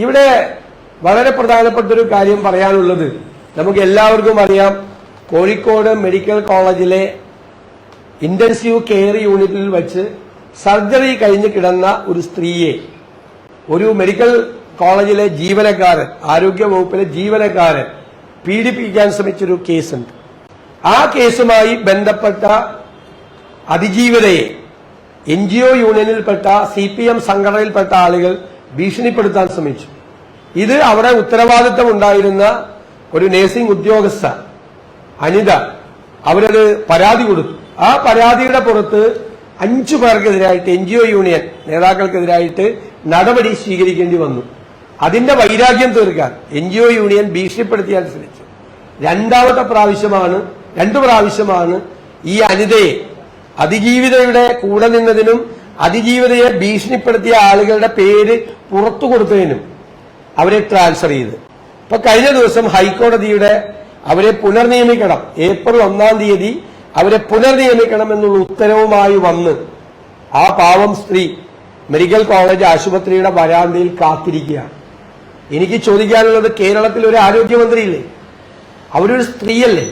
ഇവിടെ വളരെ പ്രധാനപ്പെട്ട ഒരു കാര്യം പറയാനുള്ളത് നമുക്ക് എല്ലാവർക്കും അറിയാം കോഴിക്കോട് മെഡിക്കൽ കോളേജിലെ ഇന്റൻസീവ് കെയർ യൂണിറ്റിൽ വെച്ച് സർജറി കഴിഞ്ഞ് കിടന്ന ഒരു സ്ത്രീയെ ഒരു മെഡിക്കൽ കോളേജിലെ ജീവനക്കാരൻ ആരോഗ്യ വകുപ്പിലെ ജീവനക്കാരൻ പീഡിപ്പിക്കാൻ ശ്രമിച്ചൊരു കേസുണ്ട് ആ കേസുമായി ബന്ധപ്പെട്ട അതിജീവിതയെ എൻ ജി ഒ യൂണിയനിൽപ്പെട്ട സി പി എം സംഘടനയിൽപ്പെട്ട ആളുകൾ ഭീഷണിപ്പെടുത്താൻ ശ്രമിച്ചു. ഇത് അവിടെ ഉത്തരവാദിത്തം ഉണ്ടായിരുന്ന ഒരു നേഴ്സിംഗ് ഉദ്യോഗസ്ഥ അനിത അവരത് പരാതി കൊടുത്തു. ആ പരാതിയുടെ പുറത്ത് അഞ്ചു പേർക്കെതിരായിട്ട് എൻ ജി ഒ യൂണിയൻ നേതാക്കൾക്കെതിരായിട്ട് നടപടി സ്വീകരിക്കേണ്ടി വന്നു. അതിന്റെ വൈരാഗ്യം തീർക്കാൻ എൻ ജി ഒ യൂണിയൻ ഭീഷണിപ്പെടുത്തിയാൽ ശ്രമിച്ചു. രണ്ടാമത്തെ പ്രാവശ്യമാണ് രണ്ടു പ്രാവശ്യമാണ് ഈ അനിതയെ അതിജീവിതയുടെ കൂടെ നിന്നതിനും അതിജീവിതയെ ഭീഷണിപ്പെടുത്തിയ ആളുകളുടെ പേര് പുറത്തു കൊടുത്തതിനും അവരെ ട്രാൻസ്ഫർ ചെയ്ത്. ഇപ്പൊ കഴിഞ്ഞ ദിവസം ഹൈക്കോടതിയുടെ അവരെ പുനർനിയമിക്കണം. ഏപ്രിൽ ഒന്നാം തീയതി അവരെ പുനർനിയമിക്കണം എന്നുള്ള ഉത്തരവുമായി വന്ന് ആ പാവം സ്ത്രീ മെഡിക്കൽ കോളേജ് ആശുപത്രിയുടെ വരാന്തയിൽ കാത്തിരിക്കുകയാണ്. എനിക്ക് ചോദിക്കാനുള്ളത് കേരളത്തിൽ ഒരു ആരോഗ്യമന്ത്രിയില്ലേ? അവരൊരു സ്ത്രീയല്ലേ?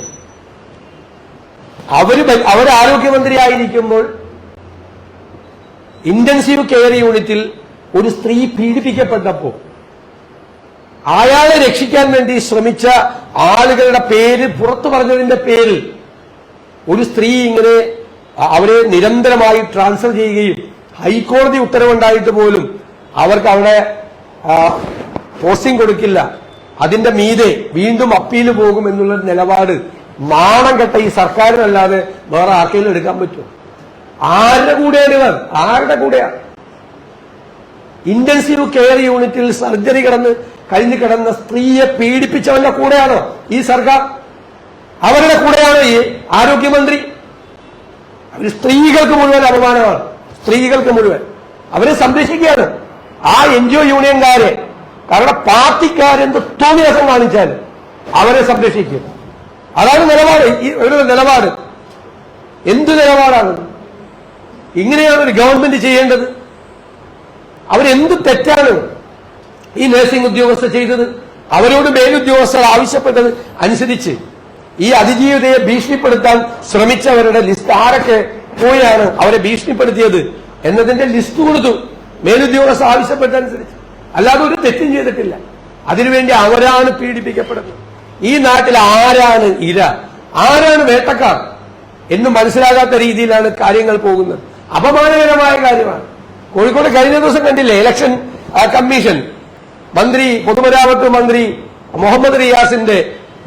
അവർ അവർ ആരോഗ്യമന്ത്രിയായിരിക്കുമ്പോൾ ഇന്റൻസീവ് കെയർ യൂണിറ്റിൽ ഒരു സ്ത്രീ പീഡിപ്പിക്കപ്പെട്ടപ്പോൾ അയാളെ രക്ഷിക്കാൻ വേണ്ടി ശ്രമിച്ച ആളുകളുടെ പേര് പുറത്തു പറഞ്ഞതിന്റെ പേരിൽ ഒരു സ്ത്രീ ഇങ്ങനെ അവരെ നിരന്തരമായി ട്രാൻസ്ഫർ ചെയ്യുകയും ഹൈക്കോടതി ഉത്തരവുണ്ടായിട്ട് പോലും അവർക്ക് അവിടെ പോസ്റ്റിംഗ് കൊടുക്കില്ല. അതിന്റെ മീതെ വീണ്ടും അപ്പീൽ പോകും എന്നുള്ള നിലപാട് നാണം കെട്ട ഈ സർക്കാരിനല്ലാതെ വേറെ ആർക്കെങ്കിലും എടുക്കാൻ പറ്റുമോ? ആരുടെ കൂടെയാണ് ഇവർ ആരുടെ കൂടെയാണ് ഇന്റൻസീവ് കെയർ യൂണിറ്റിൽ സർജറി കിടന്ന് കഴിഞ്ഞു കിടന്ന സ്ത്രീയെ പീഡിപ്പിച്ചവന്റെ കൂടെയാണോ ഈ സർക്കാർ? അവരുടെ കൂടെയാണോ ഈ ആരോഗ്യമന്ത്രി? അവർ സ്ത്രീകൾക്ക് മുഴുവൻ അപമാനമാണ്. സ്ത്രീകൾക്ക് മുഴുവൻ. അവരെ സംരക്ഷിക്കുകയാണ്. ആ എൻ ജി ഒ യൂണിയൻകാരെ കാരണം പാർട്ടിക്കാരെന്ത് തോന്നിയാസം കാണിച്ചാൽ അവരെ സംരക്ഷിക്കും. അതാണ് നിലപാട്. ഈ ഒരു നിലപാട്. എന്ത് നിലപാടാണ്? ഇങ്ങനെയാണ് ഒരു ഗവൺമെന്റ് ചെയ്യേണ്ടത്? അവരെന്ത് തെറ്റാണ് ഈ നഴ്സിംഗ് ഉദ്യോഗസ്ഥർ ചെയ്തത്? അവരോട് മേലുദ്യോഗസ്ഥർ ആവശ്യപ്പെട്ടത് അനുസരിച്ച് ഈ അതിജീവിതയെ ഭീഷണിപ്പെടുത്താൻ ശ്രമിച്ചവരുടെ ലിസ്റ്റ് ആരൊക്കെ പോയാണ് അവരെ ഭീഷണിപ്പെടുത്തിയത് എന്നതിന്റെ ലിസ്റ്റ് കൊടുത്തു. മേലുദ്യോഗസ്ഥർ ആവശ്യപ്പെട്ടനുസരിച്ച് അല്ലാതെ ഒരു തെറ്റും ചെയ്തിട്ടില്ല. അതിനുവേണ്ടി അവരാണ് പീഡിപ്പിക്കപ്പെടുന്നത്. ഈ നാട്ടിൽ ആരാണ് ഇര? ആരാണ് വേട്ടക്കാർ? എന്ന് മനസ്സിലാകാത്ത രീതിയിലാണ് കാര്യങ്ങൾ പോകുന്നത്. അപമാനകരമായ കാര്യമാണ്. കോഴിക്കോട് കഴിഞ്ഞ ദിവസം കണ്ടില്ലേ ഇലക്ഷൻ കമ്മീഷൻ മന്ത്രി പൊതുമരാമത്ത് മന്ത്രി മുഹമ്മദ് റിയാസിന്റെ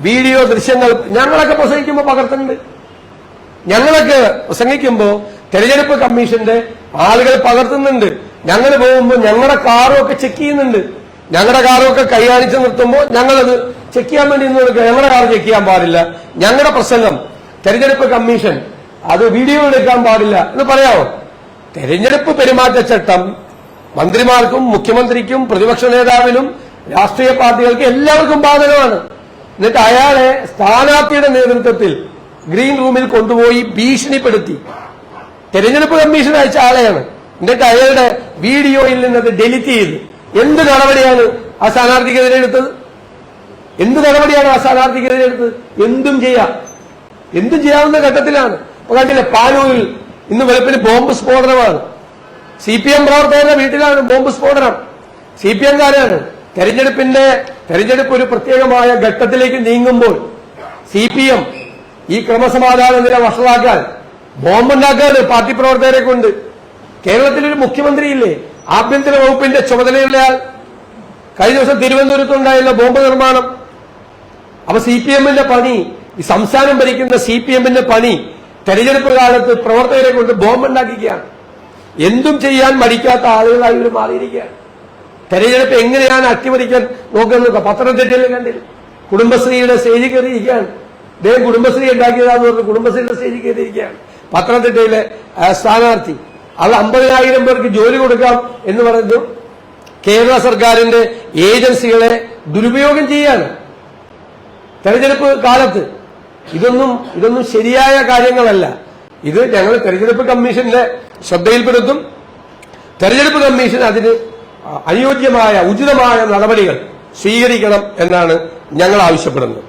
വീഡിയോ ദൃശ്യങ്ങൾ ഞങ്ങളൊക്കെ പ്രസംഗിക്കുമ്പോൾ പകർത്തുന്നുണ്ട്. ഞങ്ങളൊക്കെ പ്രസംഗിക്കുമ്പോൾ തെരഞ്ഞെടുപ്പ് കമ്മീഷന്റെ ആളുകൾ പകർത്തുന്നുണ്ട്. ഞങ്ങൾ പോകുമ്പോൾ ഞങ്ങളുടെ കാറും ഒക്കെ ചെക്ക് ചെയ്യുന്നുണ്ട്. ഞങ്ങളുടെ കാറും ഒക്കെ കൈകാണിച്ച് നിർത്തുമ്പോൾ ഞങ്ങളത് ചെക്ക് ചെയ്യാൻ വേണ്ടി ഞങ്ങളുടെ കാർ ചെക്ക് ചെയ്യാൻ പാടില്ല. ഞങ്ങളുടെ പ്രസംഗം തെരഞ്ഞെടുപ്പ് കമ്മീഷൻ അത് വീഡിയോ എടുക്കാൻ പാടില്ല. എന്ന് പറയാമോ തെരഞ്ഞെടുപ്പ് പെരുമാറ്റച്ചട്ടം മന്ത്രിമാർക്കും മുഖ്യമന്ത്രിക്കും പ്രതിപക്ഷ നേതാവിനും രാഷ്ട്രീയ പാർട്ടികൾക്ക് എല്ലാവർക്കും ബാധകമാണ്. എന്നിട്ട് അയാളെ സ്ഥാനാർത്ഥിയുടെ നേതൃത്വത്തിൽ ഗ്രീൻ റൂമിൽ കൊണ്ടുപോയി ഭീഷണിപ്പെടുത്തി. തെരഞ്ഞെടുപ്പ് കമ്മീഷൻ അയച്ച ആളെയാണ്. എന്നിട്ട് അയാളുടെ വീഡിയോയിൽ നിന്നത് ഡെലിറ്റ് ചെയ്ത്. എന്ത് നടപടിയാണ് ആ സ്ഥാനാർത്ഥിക്കെതിരെ എടുത്തത്? എന്ത് നടപടിയാണ് ആ സ്ഥാനാർത്ഥിക്കെതിരെ എടുത്തത്? എന്തും ചെയ്യാം. എന്തും ചെയ്യാവുന്ന ഘട്ടത്തിലാണ്. കണ്ടില്ലേ പാനൂരിൽ ഇന്ന് വെളുപ്പിന് ബോംബ് സ്ഫോടനമാണ്. സി പി എം പ്രവർത്തകരുടെ വീട്ടിലാണ് ബോംബ് സ്ഫോടനം. സി പി എംകാരാണ് തെരഞ്ഞെടുപ്പിന്റെ തെരഞ്ഞെടുപ്പ് ഒരു പ്രത്യേകമായ ഘട്ടത്തിലേക്ക് നീങ്ങുമ്പോൾ സി പി എം ഈ ക്രമസമാധാന നില വഷളാക്കാൻ ബോംബുണ്ടാക്കാൻ പാർട്ടി പ്രവർത്തകരെ കൊണ്ട്. കേരളത്തിലൊരു മുഖ്യമന്ത്രിയില്ലേ? ആഭ്യന്തര വകുപ്പിന്റെ ചുമതലയുള്ള ആൾ കഴിഞ്ഞ ദിവസം തിരുവനന്തപുരത്തുണ്ടായുള്ള ബോംബ് നിർമ്മാണം. അപ്പൊ സി പി എമ്മിന്റെ പണി ഈ സംസ്ഥാനം ഭരിക്കുന്ന സി പി എമ്മിന്റെ പണി തെരഞ്ഞെടുപ്പ് കാലത്ത് പ്രവർത്തകരെ കൊണ്ട് ബോംബുണ്ടാക്കിക്കുകയാണ് എന്തും ചെയ്യാൻ മടിക്കാത്ത ആളുകളായി ഇവർ മാറിയിരിക്കുകയാണ്. തെരഞ്ഞെടുപ്പ് എങ്ങനെയാണ് അട്ടിമറിക്കാൻ നോക്കുന്നത് പത്തനംതിട്ടയിൽ കണ്ടില്ല. കുടുംബശ്രീയുടെ സ്റ്റേജിൽ കയറിയിരിക്കുകയാണ്. ഇദ്ദേഹം കുടുംബശ്രീ ഉണ്ടാക്കിയതാന്ന് പറഞ്ഞ് കുടുംബശ്രീയുടെ സ്റ്റേജിൽ കയറിയിരിക്കുകയാണ്. പത്തനംതിട്ടയിലെ സ്ഥാനാർത്ഥി. അത് അമ്പതിനായിരം പേർക്ക് ജോലി കൊടുക്കാം എന്ന് പറയുന്നു. കേരള സർക്കാരിന്റെ ഏജൻസികളെ ദുരുപയോഗം ചെയ്യാണ്. തെരഞ്ഞെടുപ്പ് കാലത്ത് ഇതൊന്നും ഇതൊന്നും ശരിയായ കാര്യങ്ങളല്ല. ഇത് ഞങ്ങൾ തെരഞ്ഞെടുപ്പ് കമ്മീഷന്റെ ശ്രദ്ധയിൽപ്പെടുത്തും. തെരഞ്ഞെടുപ്പ് കമ്മീഷൻ അതിന് അനുയോജ്യമായ ഉചിതമായ നടപടികൾ സ്വീകരിക്കണം എന്നാണ് ഞങ്ങൾ ആവശ്യപ്പെടുന്നത്.